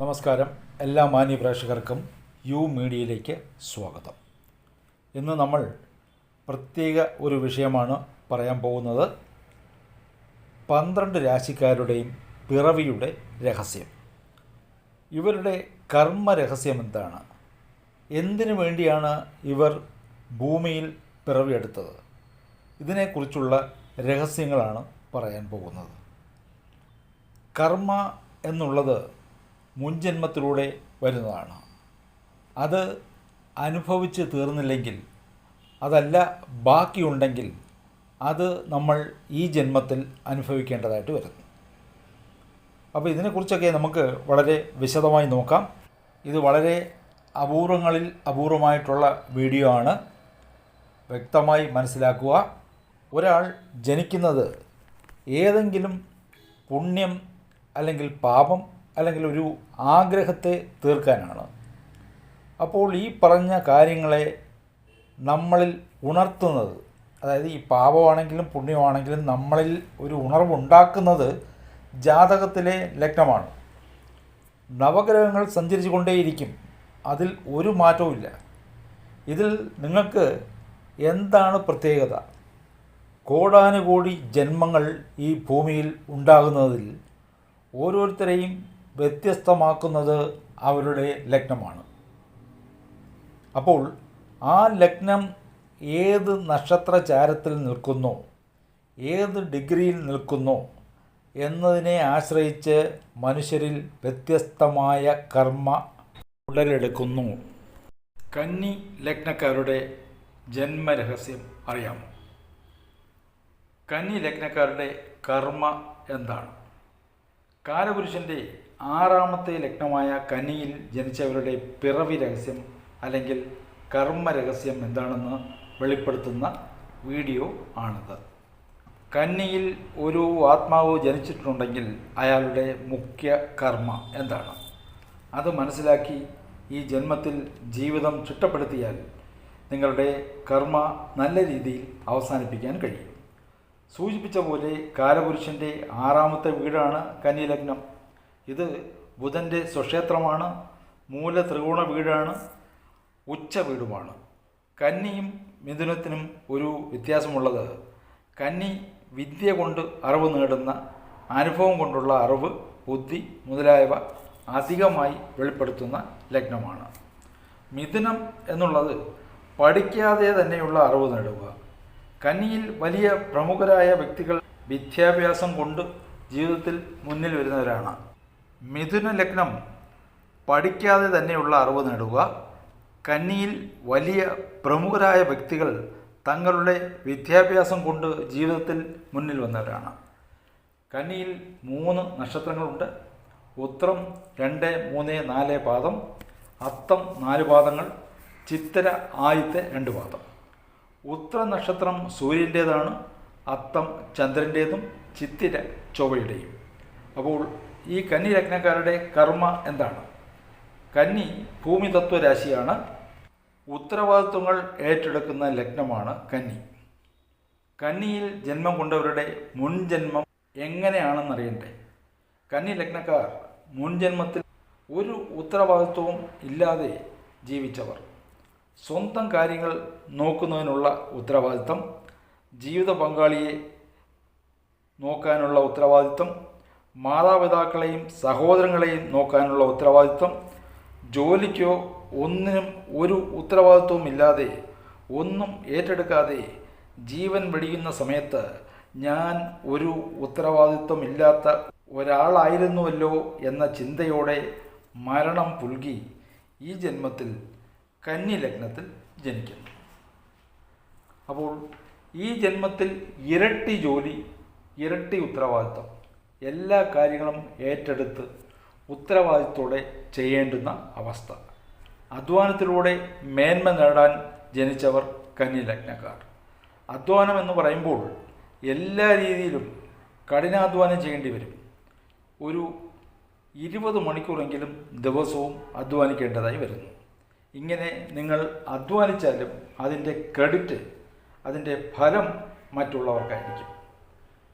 നമസ്കാരം. എല്ലാ മാന്യ പ്രേക്ഷകർക്കും യു മീഡിയയിലേക്ക് സ്വാഗതം. ഇന്ന് നമ്മൾ പ്രത്യേക ഒരു വിഷയമാണ് പറയാൻ പോകുന്നത്. പന്ത്രണ്ട് രാശിക്കാരുടെയും പിറവിയുടെ രഹസ്യം. ഇവരുടെ കർമ്മ രഹസ്യം എന്താണ്? എന്തിനു വേണ്ടിയാണ് ഇവർ ഭൂമിയിൽ പിറവിയെടുത്തത് ഇതിനെക്കുറിച്ചുള്ള രഹസ്യങ്ങളാണ് പറയാൻ പോകുന്നത്. കർമ്മ എന്നുള്ളത് മുൻജന്മത്തിലൂടെ വരുന്നതാണ്. അത് അനുഭവിച്ച് തീർന്നില്ലെങ്കിൽ അതല്ല ബാക്കിയുണ്ടെങ്കിൽ അത് നമ്മൾ ഈ ജന്മത്തിൽ അനുഭവിക്കേണ്ടതായിട്ട് വരുന്നു. അപ്പോൾ ഇതിനെക്കുറിച്ചൊക്കെ നമുക്ക് വളരെ വിശദമായി നോക്കാം. ഇത് വളരെ അപൂർവങ്ങളിൽ അപൂർവമായിട്ടുള്ള വീഡിയോ ആണ്. വ്യക്തമായി മനസ്സിലാക്കുക. ഒരാൾ ജനിക്കുന്നത് ഏതെങ്കിലും പുണ്യം അല്ലെങ്കിൽ പാപം അല്ലെങ്കിൽ ഒരു ആഗ്രഹത്തെ തീർക്കാനാണ്. അപ്പോൾ ഈ പറഞ്ഞ കാര്യങ്ങളെ നമ്മളിൽ ഉണർത്തുന്നത് അതായത് ഈ പാപമാണെങ്കിലും പുണ്യമാണെങ്കിലും നമ്മളിൽ ഒരു ഉണർവുണ്ടാക്കുന്നത് ജാതകത്തിലെ ലഗ്നമാണ്. നവഗ്രഹങ്ങൾ സഞ്ചരിച്ചു കൊണ്ടേയിരിക്കും അതിൽ ഒരു മാറ്റവുമില്ല ഇതിൽ നിങ്ങൾക്ക് എന്താണ് പ്രത്യേകത? കോടാനുകോടി ജന്മങ്ങൾ ഈ ഭൂമിയിൽ ഉണ്ടാകുന്നതിൽ ഓരോരുത്തരെയും വ്യത്യസ്തമാക്കുന്നത് അവരുടെ ലഗ്നമാണ്. അപ്പോൾ ആ ലഗ്നം ഏത് നക്ഷത്രചാരത്തിൽ നിൽക്കുന്നോ ഏത് ഡിഗ്രിയിൽ നിൽക്കുന്നോ എന്നതിനെ ആശ്രയിച്ച് മനുഷ്യരിൽ വ്യത്യസ്തമായ കർമ്മ ഉടലെടുക്കുന്നു. കന്നി ലഗ്നക്കാരുടെ ജന്മരഹസ്യം അറിയാമോ? കന്നി ലഗ്നക്കാരുടെ കർമ്മ എന്താണ്? കാലപുരുഷന്റെ ആറാമത്തെ ലഗ്നമായ കനിയിൽ ജനിച്ചവരുടെ പിറവി രഹസ്യം അല്ലെങ്കിൽ കർമ്മ രഹസ്യം എന്താണെന്ന് വെളിപ്പെടുത്തുന്ന വീഡിയോ ആണിത്. കന്നിയിൽ ഒരു ആത്മാവ് ജനിച്ചിട്ടുണ്ടെങ്കിൽ അയാളുടെ മുഖ്യ കർമ്മ എന്താണ്? അത് മനസ്സിലാക്കി ഈ ജന്മത്തിൽ ജീവിതം ചിട്ടപ്പെടുത്തിയാൽ നിങ്ങളുടെ കർമ്മ നല്ല രീതിയിൽ അവസാനിപ്പിക്കാൻ കഴിയും. സൂചിപ്പിച്ച പോലെ കാലപുരുഷന്റെ ആറാമത്തെ വീടാണ് കന്യലഗ്നം ഇത് ബുധന്റെ സ്വക്ഷേത്രമാണ് മൂല ത്രികോണ വീടാണ് ഉച്ച വീടുമാണ്. കന്നിയും മിഥുനത്തിനും ഒരു വ്യത്യാസമുള്ളത്. കന്നി വിദ്യ കൊണ്ട് അറിവ് നേടുന്ന അനുഭവം കൊണ്ടുള്ള അറിവ് ബുദ്ധി മുതലായവ അധികമായി വെളിപ്പെടുത്തുന്ന ലഗ്നമാണ്. മിഥുനം എന്നുള്ളത് പഠിക്കാതെ തന്നെയുള്ള അറിവ് നേടുക. കന്നിയിൽ വലിയ പ്രമുഖരായ വ്യക്തികൾ വിദ്യാഭ്യാസം കൊണ്ട് ജീവിതത്തിൽ മുന്നിൽ വരുന്നവരാണ്. മിഥുന ലഗ്നം പഠിക്കാതെ തന്നെയുള്ള അറിവ് നേടുക. കന്നിയിൽ വലിയ പ്രമുഖരായ വ്യക്തികൾ തങ്ങളുടെ വിദ്യാഭ്യാസം കൊണ്ട് ജീവിതത്തിൽ മുന്നിൽ വന്നവരാണ്. കന്നിയിൽ മൂന്ന് നക്ഷത്രങ്ങളുണ്ട്. ഉത്രം രണ്ട് മൂന്ന് നാല് പാദം അത്തം നാല് പാദങ്ങൾ ചിത്തര ആദ്യത്തെ രണ്ട് പാദം. ഉത്ര നക്ഷത്രം സൂര്യന്റേതാണ് അത്തം ചന്ദ്രന്റേതും ചിത്തിര ചൊവ്വയുടെയും. അപ്പോൾ ഈ കന്നി ലഗ്നക്കാരുടെ കർമ്മ എന്താണ്? കന്നി ഭൂമി തത്വരാശിയാണ് ഉത്തരവാദിത്വങ്ങൾ ഏറ്റെടുക്കുന്ന ലഗ്നമാണ് കന്നി. കന്നിയിൽ ജന്മം കൊണ്ടവരുടെ മുൻജന്മം എങ്ങനെയാണെന്നറിയണ്ടേ? കന്നി ലഗ്നക്കാർ മുൻജന്മത്തിൽ ഒരു ഉത്തരവാദിത്വവും ഇല്ലാതെ ജീവിച്ചവർ. സ്വന്തം കാര്യങ്ങൾ നോക്കുന്നതിനുള്ള ഉത്തരവാദിത്തം ജീവിത പങ്കാളിയെ നോക്കാനുള്ള ഉത്തരവാദിത്തം മാതാപിതാക്കളെയും സഹോദരങ്ങളെയും നോക്കാനുള്ള ഉത്തരവാദിത്വം. ജോലിക്കോ ഒന്നിനും ഒരു ഉത്തരവാദിത്വവും ഇല്ലാതെ ഒന്നും ഏറ്റെടുക്കാതെ ജീവൻ വെടിയുന്ന സമയത്ത് ഞാൻ ഒരു ഉത്തരവാദിത്വമില്ലാത്ത ഒരാളായിരുന്നുവല്ലോ എന്ന ചിന്തയോടെ മരണം പുൽകി ഈ ജന്മത്തിൽ കന്നി ലഗ്നത്തിൽ ജനിക്കുന്നു. അപ്പോൾ ഈ ജന്മത്തിൽ ഇരട്ടി ജോലി ഇരട്ടി ഉത്തരവാദിത്വം. എല്ലാ കാര്യങ്ങളും ഏറ്റെടുത്ത് ഉത്തരവാദിത്തോടെ ചെയ്യേണ്ടുന്ന അവസ്ഥ. അധ്വാനത്തിലൂടെ മേന്മ നേടാൻ ജനിച്ചവർ കന്നി ലഗ്നക്കാർ അധ്വാനം എന്ന് പറയുമ്പോൾ എല്ലാ രീതിയിലും കഠിനാധ്വാനം ചെയ്യേണ്ടി വരും. ഒരു ഇരുപത് മണിക്കൂറെങ്കിലും ദിവസവും അധ്വാനിക്കേണ്ടതായി വരുന്നു. ഇങ്ങനെ നിങ്ങൾ അധ്വാനിച്ചാലും അതിന്റെ ക്രെഡിറ്റ് അതിന്റെ ഫലം മറ്റുള്ളവർക്കായിരിക്കും.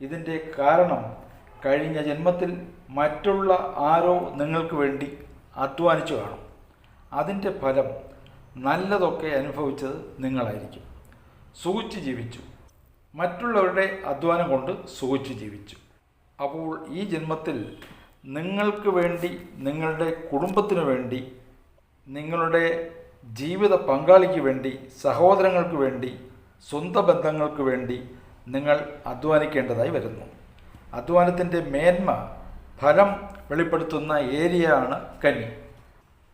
ഇതിന്റെ കാരണം കഴിഞ്ഞ ജന്മത്തിൽ മറ്റുള്ള ആരോ നിങ്ങൾക്ക് വേണ്ടി അധ്വാനിച്ചു കാണും. അതിന്റെ ഫലം നല്ലതൊക്കെ അനുഭവിച്ചത് നിങ്ങളായിരിക്കും. സുഖിച്ച് ജീവിച്ചു. മറ്റുള്ളവരുടെ അധ്വാനം കൊണ്ട് സുഖിച്ച് ജീവിച്ചു. അപ്പോൾ ഈ ജന്മത്തിൽ നിങ്ങൾക്ക് വേണ്ടി നിങ്ങളുടെ കുടുംബത്തിനു വേണ്ടി നിങ്ങളുടെ ജീവിത പങ്കാളിക്ക് വേണ്ടി സഹോദരങ്ങൾക്ക് വേണ്ടി സ്വന്തം ബന്ധങ്ങൾക്ക് വേണ്ടി നിങ്ങൾ അധ്വാനിക്കേണ്ടതായി വരുന്നു. അധ്വാനത്തിന്റെ മേന്മ ഫലം വെളിപ്പെടുത്തുന്ന ഏരിയയാണ് കന്നി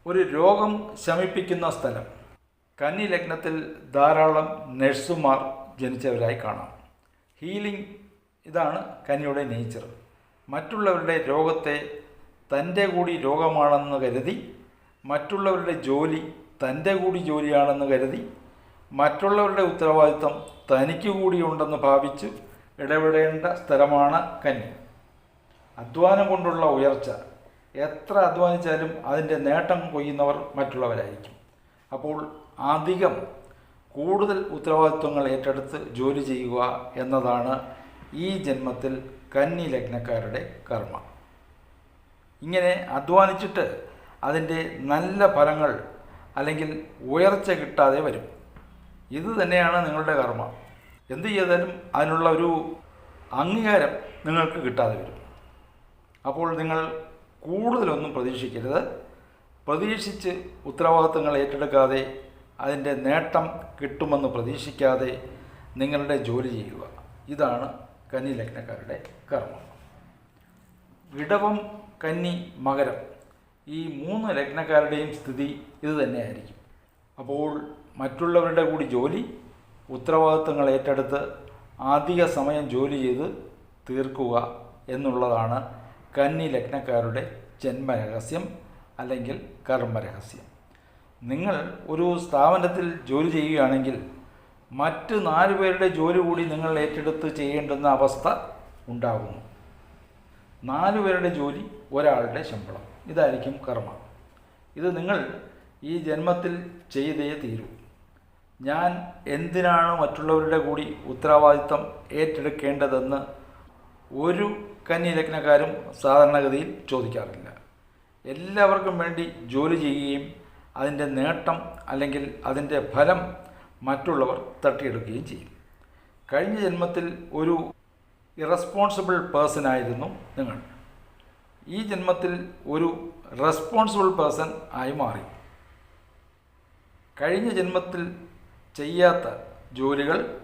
ഒരു രോഗം ശമിപ്പിക്കുന്ന സ്ഥലം. കന്നി ലഗ്നത്തിൽ ധാരാളം നഴ്സുമാർ ജനിച്ചവരായി കാണാം. ഹീലിംഗ് ഇതാണ് കന്നിയുടെ നേച്ചർ. മറ്റുള്ളവരുടെ രോഗത്തെ തന്റെ കൂടി രോഗമാണെന്ന് കരുതി മറ്റുള്ളവരുടെ ജോലി തന്റെ കൂടി ജോലിയാണെന്ന് കരുതി മറ്റുള്ളവരുടെ ഉത്തരവാദിത്തം തനിക്ക് കൂടി ഉണ്ടെന്ന് ഭാവിച്ച് ഇടപെടേണ്ട സ്ഥലമാണ് കന്നി. അധ്വാനം കൊണ്ടുള്ള ഉയർച്ച. എത്ര അധ്വാനിച്ചാലും അതിന്റെ നേട്ടം കൊയ്യുന്നവർ മറ്റുള്ളവരായിരിക്കും. അപ്പോൾ അധികം കൂടുതൽ ഉത്തരവാദിത്വങ്ങൾ ഏറ്റെടുത്ത് ജോലി ചെയ്യുക എന്നതാണ് ഈ ജന്മത്തിൽ കന്നി ലഗ്നക്കാരുടെ കർമ്മ. ഇങ്ങനെ അധ്വാനിച്ചിട്ട് അതിന്റെ നല്ല ഫലങ്ങൾ അല്ലെങ്കിൽ ഉയർച്ച കിട്ടാതെ വരും. ഇത് തന്നെയാണ് നിങ്ങളുടെ കർമ്മ. എന്ത് ചെയ്താലും അതിനുള്ള ഒരു അംഗീകാരം നിങ്ങൾക്ക് കിട്ടാതെ വരും. അപ്പോൾ നിങ്ങൾ കൂടുതലൊന്നും പ്രതീക്ഷിക്കരുത്. പ്രതീക്ഷിച്ച് ഉത്തരവാദിത്തങ്ങൾ ഏറ്റെടുക്കാതെ അതിന്റെ നേട്ടം കിട്ടുമെന്ന് പ്രതീക്ഷിക്കാതെ നിങ്ങളുടെ ജോലി ചെയ്യുക. ഇതാണ് കന്നി ലഗ്നക്കാരുടെ കർമ്മം. വിടവം കന്നി മകരം ഈ മൂന്ന് ലഗ്നക്കാരുടെയും സ്ഥിതി ഇത് തന്നെയായിരിക്കും. അപ്പോൾ മറ്റുള്ളവരുടെ കൂടി ജോലി ഉത്തരവാദിത്തങ്ങൾ ഏറ്റെടുത്ത് അധിക സമയം ജോലി ചെയ്ത് തീർക്കുക എന്നുള്ളതാണ് കന്നി ലഗ്നക്കാരുടെ ജന്മരഹസ്യം അല്ലെങ്കിൽ കർമ്മരഹസ്യം. നിങ്ങൾ ഒരു സ്ഥാപനത്തിൽ ജോലി ചെയ്യുകയാണെങ്കിൽ മറ്റ് നാല് പേരുടെ ജോലി കൂടി നിങ്ങൾ ഏറ്റെടുത്ത് ചെയ്യേണ്ടുന്ന അവസ്ഥ ഉണ്ടാകുന്നു. നാല് പേരുടെ ജോലി ഒരാളുടെ ശമ്പളം. ഇതായിരിക്കും കർമ്മ. ഇത് നിങ്ങൾ ഈ ജന്മത്തിൽ ചെയ്തേ തീരൂ. ഞാൻ എന്തിനാണ് മറ്റുള്ളവരുടെ കൂടി ഉത്തരവാദിത്തം ഏറ്റെടുക്കേണ്ടതെന്ന് ഒരു കന്യലഗ്നക്കാരും സാധാരണഗതിയിൽ ചോദിക്കാറില്ല. എല്ലാവർക്കും വേണ്ടി ജോലി ചെയ്യുകയും അതിന്റെ നേട്ടം അല്ലെങ്കിൽ അതിന്റെ ഫലം മറ്റുള്ളവർ തട്ടിയെടുക്കുകയും ചെയ്യും. കഴിഞ്ഞ ജന്മത്തിൽ ഒരു ഇറസ്പോൺസിബിൾ പേഴ്സൺ ആയിരുന്നു നിങ്ങൾ. ഈ ജന്മത്തിൽ ഒരു റെസ്പോൺസിബിൾ പേഴ്സൺ ആയി മാറി. കഴിഞ്ഞ ജന്മത്തിൽ ചെയ്യാത്ത ജോലികൾ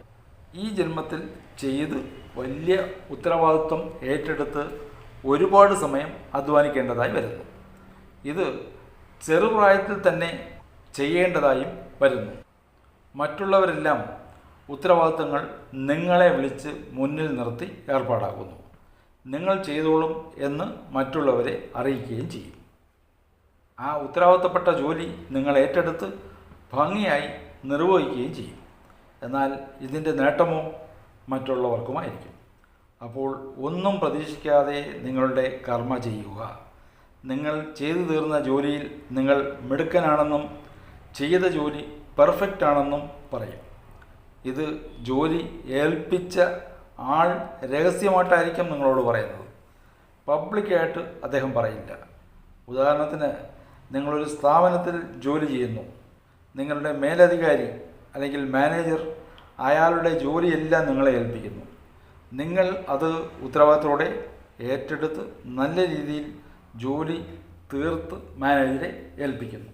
ഈ ജന്മത്തിൽ ചെയ്ത് വലിയ ഉത്തരവാദിത്വം ഏറ്റെടുത്ത് ഒരുപാട് സമയം അധ്വാനിക്കേണ്ടതായി വരുന്നു. ഇത് ചെറുപ്രായത്തിൽ തന്നെ ചെയ്യേണ്ടതായും വരുന്നു. മറ്റുള്ളവരെല്ലാം ഉത്തരവാദിത്തങ്ങൾ നിങ്ങളെ വിളിച്ച് മുന്നിൽ നിർത്തി ഏർപ്പാടാക്കുന്നു. നിങ്ങൾ ചെയ്തോളും എന്ന് മറ്റുള്ളവരെ അറിയിക്കുകയും ചെയ്യും. ആ ഉത്തരവാദിത്തപ്പെട്ട ജോലി നിങ്ങൾ ഏറ്റെടുത്ത് ഭംഗിയായി നിർവഹിക്കുകയും ചെയ്യും. എന്നാൽ ഇതിന്റെ നേട്ടമോ മറ്റുള്ളവർക്കുമായിരിക്കും. അപ്പോൾ ഒന്നും പ്രതീക്ഷിക്കാതെ നിങ്ങളുടെ കർമ്മ ചെയ്യുക. നിങ്ങൾ ചെയ്തു തീർന്ന ജോലിയിൽ നിങ്ങൾ മിടുക്കനാണെന്നും ചെയ്ത ജോലി പെർഫെക്റ്റ് ആണെന്നും പറയും. ഇത് ജോലി ഏൽപ്പിച്ച ആൾ രഹസ്യമായിട്ടായിരിക്കും നിങ്ങളോട് പറയുന്നത്. പബ്ലിക്കായിട്ട് അദ്ദേഹം പറയില്ല. ഉദാഹരണത്തിന് നിങ്ങളൊരു സ്ഥാപനത്തിൽ ജോലി ചെയ്യുന്നു. നിങ്ങളുടെ മേലധികാരി അല്ലെങ്കിൽ മാനേജർ അയാളുടെ ജോലിയെല്ലാം നിങ്ങളെ ഏൽപ്പിക്കുന്നു. നിങ്ങൾ അത് ഉത്തരവാദിത്തോടെ ഏറ്റെടുത്ത് നല്ല രീതിയിൽ ജോലി തീർത്ത് മാനേജരെ ഏൽപ്പിക്കുന്നു.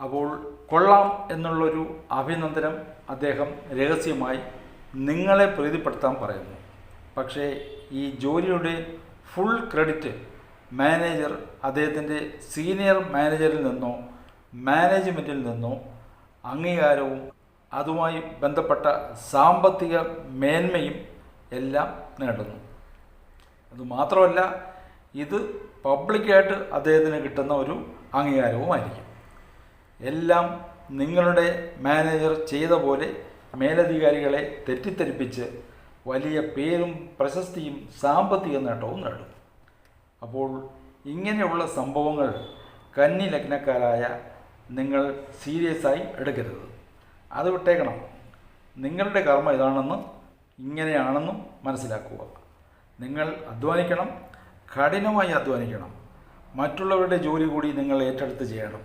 അപ്പോൾ കൊള്ളാം എന്നുള്ളൊരു അഭിനന്ദനം അദ്ദേഹം രഹസ്യമായി നിങ്ങളെ പ്രീതിപ്പെടുത്താൻ പറയുന്നു. പക്ഷേ ഈ ജോലിയുടെ ഫുൾ ക്രെഡിറ്റ് മാനേജർ അദ്ദേഹത്തിന്റെ സീനിയർ മാനേജറിൽ നിന്നോ മാനേജ്മെന്റിൽ നിന്നോ അംഗീകാരവും അതുമായി ബന്ധപ്പെട്ട സാമ്പത്തിക മേന്മയും എല്ലാം നേടുന്നു. അതുമാത്രമല്ല ഇത് പബ്ലിക്കായിട്ട് അദ്ദേഹത്തിന് കിട്ടുന്ന ഒരു അംഗീകാരവുമായിരിക്കും. എല്ലാം നിങ്ങളുടെ മാനേജർ ചെയ്ത പോലെ മേലധികാരികളെ തെറ്റിദ്ധരിപ്പിച്ച് വലിയ പേരും പ്രശസ്തിയും സാമ്പത്തിക നേട്ടവും നേടും അപ്പോൾ ഇങ്ങനെയുള്ള സംഭവങ്ങൾ കന്നി ലഗ്നക്കാരായ നിങ്ങൾ സീരിയസ് ആയി എടുക്കരുത്. അത് വിട്ടേക്കണം. നിങ്ങളുടെ കർമ്മ ഇതാണെന്നും ഇങ്ങനെയാണെന്നും മനസ്സിലാക്കുക. നിങ്ങൾ അധ്വാനിക്കണം കഠിനമായി അധ്വാനിക്കണം. മറ്റുള്ളവരുടെ ജോലി കൂടി നിങ്ങൾ ഏറ്റെടുത്ത് ചെയ്യണം.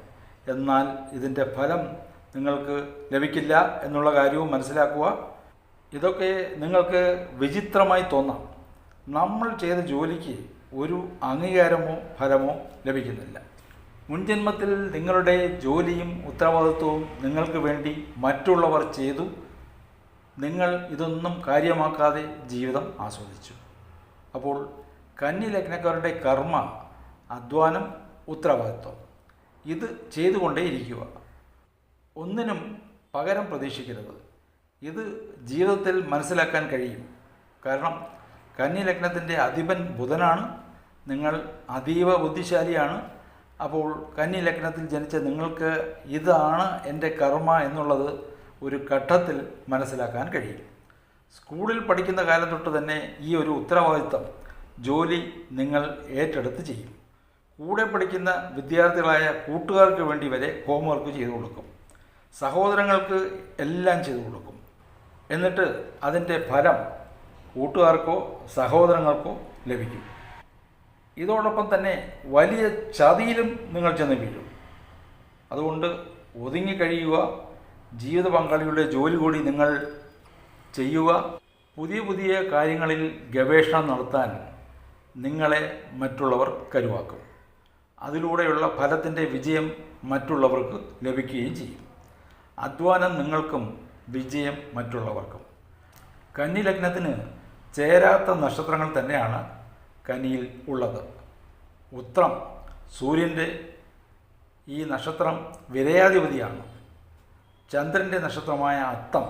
എന്നാൽ ഇതിന്റെ ഫലം നിങ്ങൾക്ക് ലഭിക്കില്ല എന്നുള്ള കാര്യവും മനസ്സിലാക്കുക. ഇതൊക്കെ നിങ്ങൾക്ക് വിചിത്രമായി തോന്നാം. നമ്മൾ ചെയ്ത ജോലിക്ക് ഒരു അംഗീകാരമോ ഫലമോ ലഭിക്കുന്നില്ല. മുൻജന്മത്തിൽ നിങ്ങളുടെ ജോലിയും ഉത്തരവാദിത്വവും നിങ്ങൾക്ക് വേണ്ടി മറ്റുള്ളവർ ചെയ്തു. നിങ്ങൾ ഇതൊന്നും കാര്യമാക്കാതെ ജീവിതം ആസ്വദിച്ചു. അപ്പോൾ കന്നി ലഗ്നക്കാരുടെ കർമ്മ അധ്വാനം ഉത്തരവാദിത്വം. ഇത് ചെയ്തുകൊണ്ടേയിരിക്കുക. ഒന്നിനും പകരം പ്രതീക്ഷിക്കരുത്. ഇത് ജീവിതത്തിൽ മനസ്സിലാക്കാൻ കഴിയും. കാരണം കന്നി ലഗ്നത്തിന്റെ അധിപൻ ബുധനാണ്. നിങ്ങൾ അതീവ ബുദ്ധിശാലിയാണ്. അപ്പോൾ കന്നി ലഗ്നത്തിൽ ജനിച്ച നിങ്ങൾക്ക് ഇതാണ് എന്റെ കർമ്മ എന്നുള്ളത് ഒരു ഘട്ടത്തിൽ മനസ്സിലാക്കാൻ കഴിയും. സ്കൂളിൽ പഠിക്കുന്ന കാലം തൊട്ട് തന്നെ ഈ ഒരു ഉത്തരവാദിത്തം ജോലി നിങ്ങൾ ഏറ്റെടുത്ത് ചെയ്യും. കൂടെ പഠിക്കുന്ന വിദ്യാർത്ഥികളായ കൂട്ടുകാർക്ക് വേണ്ടി വരെ ഹോംവർക്ക് ചെയ്തു കൊടുക്കും. സഹോദരങ്ങൾക്ക് എല്ലാം ചെയ്തു കൊടുക്കും. എന്നിട്ട് അതിന്റെ ഫലം കൂട്ടുകാർക്കോ സഹോദരങ്ങൾക്കോ ലഭിക്കും. ഇതോടൊപ്പം തന്നെ വലിയ ചതിയിലും നിങ്ങൾ ചെന്ന് വീഴും. അതുകൊണ്ട് ഒതുങ്ങിക്കഴിയുക ജീവിത പങ്കാളിയുടെ ജോലി കൂടി നിങ്ങൾ ചെയ്യുക. പുതിയ പുതിയ കാര്യങ്ങളിൽ ഗവേഷണം നടത്താൻ നിങ്ങളെ മറ്റുള്ളവർ കരുവാക്കും. അതിലൂടെയുള്ള ഫലത്തിന്റെ വിജയം മറ്റുള്ളവർക്ക് ലഭിക്കുകയും ചെയ്യും. അധ്വാനം നിങ്ങൾക്കും വിജയം മറ്റുള്ളവർക്കും. കന്നി ലഗ്നത്തിന് ചേരാത്ത നക്ഷത്രങ്ങൾ തന്നെയാണ് കനിയിൽ ഉള്ളത്. ഉത്രം സൂര്യന്റെ ഈ നക്ഷത്രം വിരയാധിപതിയാണ്. ചന്ദ്രന്റെ നക്ഷത്രമായ അത്തം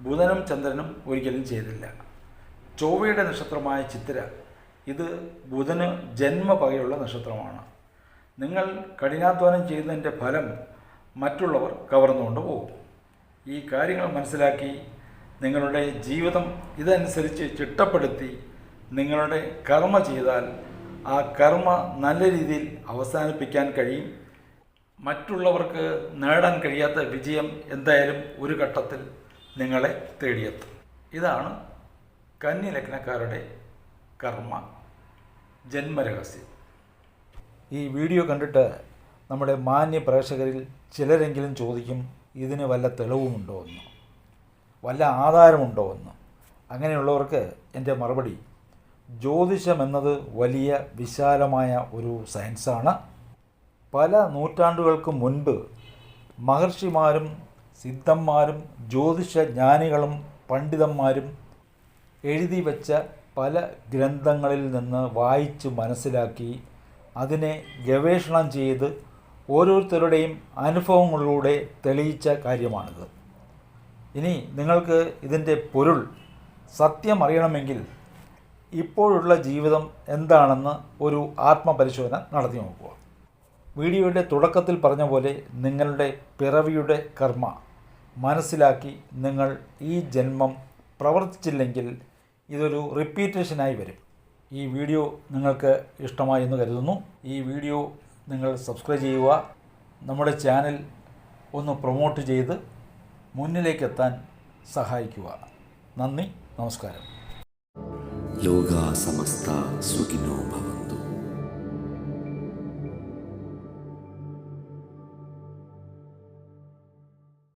ബുധനും ചന്ദ്രനും ഒരിക്കലും ചെയ്തില്ല. ചൊവ്വയുടെ നക്ഷത്രമായ ചിത്തിര ഇത് ബുധന് ജന്മപകയുള്ള നക്ഷത്രമാണ്. നിങ്ങൾ കഠിനാധ്വാനം ചെയ്യുന്നതിന്റെ ഫലം മറ്റുള്ളവർ കവർന്നുകൊണ്ട് പോകും. ഈ കാര്യങ്ങൾ മനസ്സിലാക്കി നിങ്ങളുടെ ജീവിതം ഇതനുസരിച്ച് ചിട്ടപ്പെടുത്തി നിങ്ങളുടെ കർമ്മ ചെയ്താൽ ആ കർമ്മ നല്ല രീതിയിൽ അവസാനിപ്പിക്കാൻ കഴിയും. മറ്റുള്ളവർക്ക് നേടാൻ കഴിയാത്ത വിജയം എന്തായാലും ഒരു ഘട്ടത്തിൽ നിങ്ങളെ തേടിയെത്തും. ഇതാണ് കന്നി ലഗ്നക്കാരുടെ കർമ്മ. ജന്മരഹസ്യം. ഈ വീഡിയോ കണ്ടിട്ട് നമ്മുടെ മാന്യ പ്രേക്ഷകരിൽ ചിലരെങ്കിലും ചോദിക്കും ഇതിന് വല്ല തെളിവുമുണ്ടോ എന്ന്? വല്ല ആധാരമുണ്ടോ എന്ന്? അങ്ങനെയുള്ളവർക്ക് എന്റെ മറുപടി ജ്യോതിഷം എന്നത് വലിയ വിശാലമായ ഒരു സയൻസാണ്. പല നൂറ്റാണ്ടുകൾക്ക് മുൻപ് മഹർഷിമാരും സിദ്ധന്മാരും ജ്യോതിഷജ്ഞാനികളും പണ്ഡിതന്മാരും എഴുതി വച്ച പല ഗ്രന്ഥങ്ങളിൽ നിന്ന് വായിച്ച് മനസ്സിലാക്കി അതിനെ ഗവേഷണം ചെയ്ത് ഓരോരുത്തരുടെയും അനുഭവങ്ങളിലൂടെ തെളിയിച്ച കാര്യമാണിത്. ഇനി നിങ്ങൾക്ക് ഇതിന്റെ പൊരുൾ സത്യം അറിയണമെങ്കിൽ ഇപ്പോഴുള്ള ജീവിതം എന്താണെന്ന് ഒരു ആത്മപരിശോധന നടത്തി നോക്കുക. വീഡിയോയുടെ തുടക്കത്തിൽ പറഞ്ഞ പോലെ നിങ്ങളുടെ പിറവിയുടെ കർമ്മ മനസ്സിലാക്കി നിങ്ങൾ ഈ ജന്മം പ്രവർത്തിച്ചില്ലെങ്കിൽ ഇതൊരു റിപ്പീറ്റേഷനായി വരും. ഈ വീഡിയോ നിങ്ങൾക്ക് ഇഷ്ടമായി എന്ന് കരുതുന്നു. ഈ വീഡിയോ നിങ്ങൾ സബ്സ്ക്രൈബ് ചെയ്യുക. നമ്മുടെ ചാനൽ ഒന്ന് പ്രൊമോട്ട് ചെയ്ത് മുന്നിലേക്കെത്താൻ സഹായിക്കുക. നന്ദി നമസ്കാരം. ヨガサマスター、スギノーババ